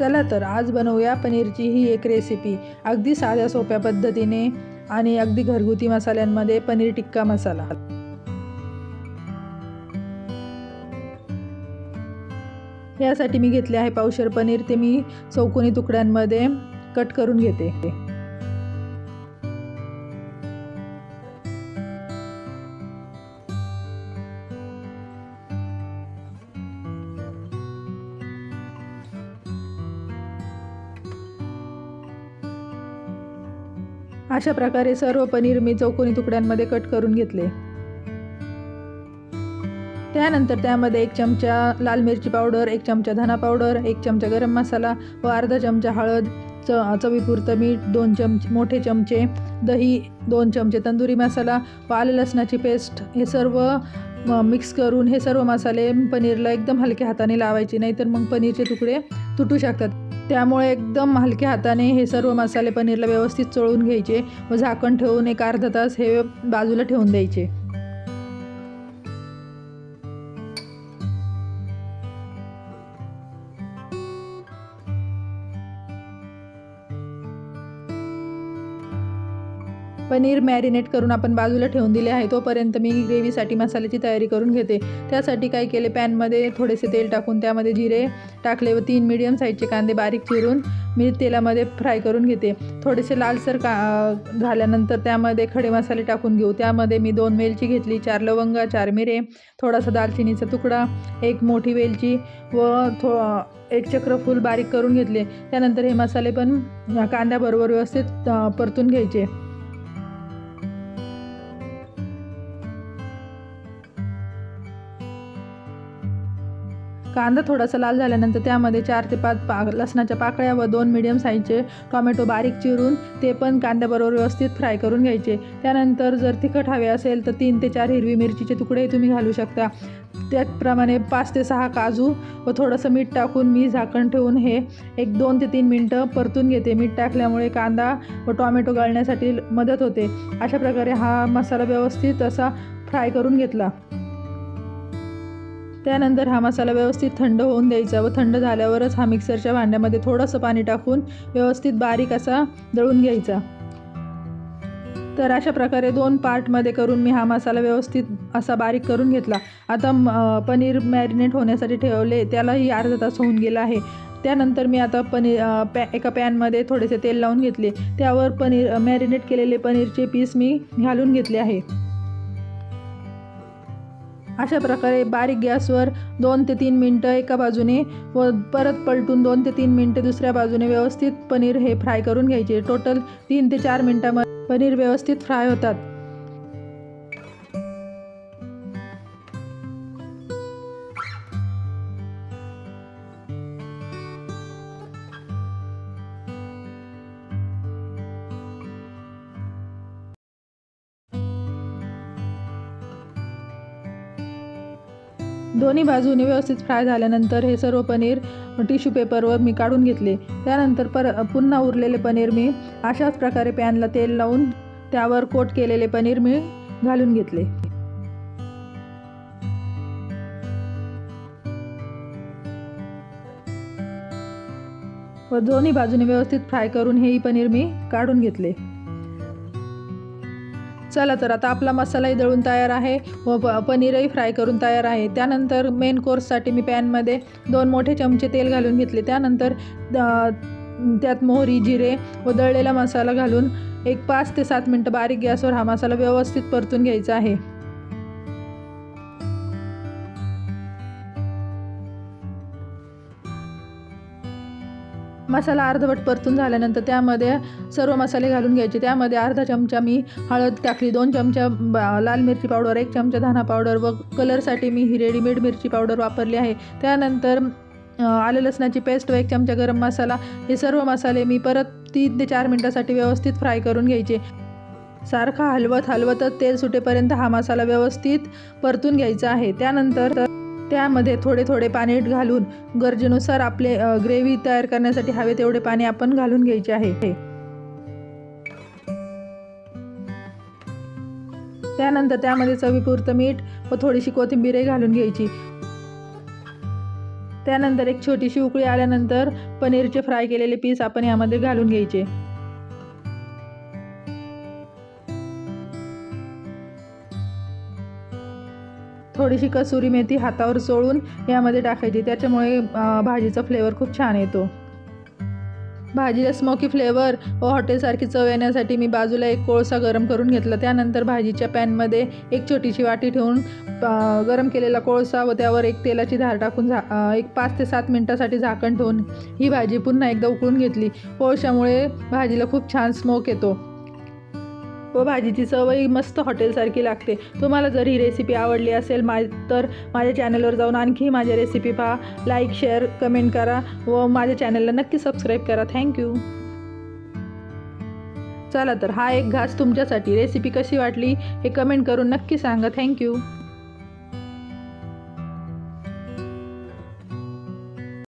चला तर आज बनवूया पनीरची ही एक रेसिपी अगदी साध्या सोप्या पद्धतीने आणि अगदी घरगुती मसाल्यांमध्ये पनीर टिक्का मसाला. यासाठी मी घेतले आहे पावशर पनीर. ते मी चौकोनी तुकड्यांमध्ये कट करून घेते. अशा प्रकारे सर्व पनीर मी चौकोनी तुकड्यांमध्ये कट करून घेतले. त्यानंतर त्यामध्ये एक चमचा लाल मिरची पावडर एक चमचा धना पावडर एक चमचा गरम मसाला व अर्धा चमचा हळद च चवीपुरतं मीठ दोन चमचे मोठे चमचे दही दोन चमचे तंदुरी मसाला व आले लसणाची पेस्ट. हे सर्व मिक्स करून हे सर्व मसाले पनीरला एकदम हलक्या हाताने लावायचे नाहीतर मग पनीरचे तुकडे तुटू शकतात. त्यामुळे एकदम हलक्या हाताने हे सर्व मसाले पनीरला व्यवस्थित चोळून घ्यायचे व झाकण ठेवून एक अर्धा तास हे बाजूला ठेवून द्यायचे. पनीर मॅरिनेट करून आपण बाजूला ठेवून दिले आहे. तोपर्यंत मी ग्रेव्हीसाठी मसाल्याची तयारी करून घेते. त्यासाठी काय केले? पॅनमध्ये थोडेसे तेल टाकून त्यामध्ये जिरे टाकले व तीन मिडियम साईजचे कांदे बारीक चिरून मी तेलामध्ये फ्राय करून घेते. थोडेसे लालसर का झाल्यानंतर त्यामध्ये खडे मसाले टाकून घेऊ. त्यामध्ये मी दोन वेलची घेतली चार लवंग चार मिरे थोडासा दालचिनीचा तुकडा एक मोठी वेलची व थो एक चक्रफूल बारीक करून घेतले. त्यानंतर हे मसाले पण कांद्याबरोबर व्यवस्थित परतून घ्यायचे. कांदा थोडासा लाल झाल्यानंतर त्यामध्ये चार ते पाच पा लसणाच्या पाकळ्या व दोन मिडियम साईजचे टोमॅटो बारीक चिरून ते पण कांद्याबरोबर व्यवस्थित फ्राय करून घ्यायचे. त्यानंतर जर तिखट हवे असेल तर तीन ते चार हिरवी मिरचीचे तुकडे तुम्ही घालू शकता. त्याचप्रमाणे पाच ते सहा काजू व थोडंसं मीठ टाकून मी झाकण ठेवून हे एक दोन ते तीन मिनटं परतून घेते. मीठ टाकल्यामुळे कांदा व टोमॅटो गळण्यासाठी मदत होते. अशा प्रकारे हा मसाला व्यवस्थित असा फ्राय करून घेतला. त्यानंतर हा मसाला व्यवस्थित थंड होऊन द्यायचा व थंड झाल्यावरच हा मिक्सरच्या भांड्यामध्ये थोडंसं पाणी टाकून व्यवस्थित बारीक असा दळून घ्यायचा. तर अशा प्रकारे दोन पार्टमध्ये करून मी हा मसाला व्यवस्थित असा बारीक करून घेतला. आता पनीर मॅरिनेट होण्यासाठी ठेवले त्यालाही अर्धा तास होऊन गेला आहे. त्यानंतर मी आता पनीर पॅ एका पॅनमध्ये थोडेसे तेल लावून घेतले. त्यावर पनीर मॅरिनेट केलेले पनीरचे पीस मी घालून घेतले आहे. अशा प्रकारे बारीक गॅसवर दोन ते तीन मिनटं एका बाजूने व परत पलटून दोन ते तीन मिनटे दुसऱ्या बाजूने व्यवस्थित पनीर हे फ्राय करून घ्यायचे. टोटल तीन ते चार मिनटामध्ये पनीर व्यवस्थित फ्राय होतात. दोन्ही बाजूने व्यवस्थित फ्राय झाल्यानंतर हे सर्व पनीर टिश्यू पेपरवर मी काढून घेतले. त्यानंतर पर पुन्हा उरलेले पनीर मी अशाच प्रकारे पॅनला तेल लावून त्यावर कोट केलेले पनीर मी घालून घेतले. व दोन्ही बाजूने व्यवस्थित फ्राय करून हेही पनीर मी काढून घेतले. चला तर आता आपला मसालाही दळून तयार आहे व प पनीरही फ्राय करून तयार आहे. त्यानंतर मेन कोर्ससाठी मी पॅनमध्ये दोन मोठे चमचे तेल घालून घेतले. त्यानंतर त्यात मोहरी जिरे व दळलेला मसाला घालून एक पाच ते सात मिनटं बारीक गॅसवर हा मसाला व्यवस्थित परतून घ्यायचा आहे. मसाला अर्धवट परतून झाल्यानंतर त्यामध्ये सर्व मसाले घालून घ्यायचे. त्यामध्ये अर्धा चमचा मी हळद टाकली दोन चमचा लाल मिरची पावडर एक चमचा धाना पावडर व कलरसाठी मी ही रेडीमेड मिरची पावडर वापरली आहे. त्यानंतर आले लसणाची पेस्ट व एक चमचा गरम मसाला. हे सर्व मसाले मी परत तीन ते चार मिनटासाठी व्यवस्थित फ्राय करून घ्यायचे. सारखा हलवत हलवतच तेल सुटेपर्यंत हा मसाला व्यवस्थित परतून घ्यायचा आहे. त्यानंतर त्यामध्ये थोडे थोडे पाणी घालून गरजेनुसार आपले ग्रेव्ही तयार करण्यासाठी हवे तेवढे पाणी आपण घालून घ्यायचे आहे. त्यानंतर त्यामध्ये चवीपुरतं मीठ व थोडीशी कोथिंबीरही घालून घ्यायची. त्यानंतर एक छोटीशी उकळी आल्यानंतर पनीरचे फ्राय केलेले पीस आपण यामध्ये घालून घ्यायचे. थोडीशी कसुरी मेथी हातावर चोळून यामध्ये टाकायची. त्याच्यामुळे भाजीचा फ्लेवर खूप छान येतो. भाजीला स्मोकी फ्लेवर व हॉटेलसारखी चव येण्यासाठी मी बाजूला एक कोळसा गरम करून घेतला. त्यानंतर भाजीच्या पॅनमध्ये एक छोटीशी वाटी ठेवून गरम केलेला कोळसा व त्यावर एक तेलाची धार टाकून झा एक पाच ते सात मिनटासाठी झाकण ठेवून ही भाजी पुन्हा एकदा उकळून घेतली. कोळशामुळे भाजीला खूप छान स्मोक येतो. व भाजीची चवही मस्त हॉटेलसारखी लागते. तुम्हाला जर ही रेसिपी आवडली असेल मा तर माझ्या चॅनलवर जाऊन आणखी माझ्या रेसिपी पहा. लाईक शेअर कमेंट करा व माझ्या चॅनलला नक्की सबस्क्राईब करा. थँक्यू चला तर हा एक घास तुमच्यासाठी रेसिपी कशी वाटली हे कमेंट करून नक्की सांगा. थँक्यू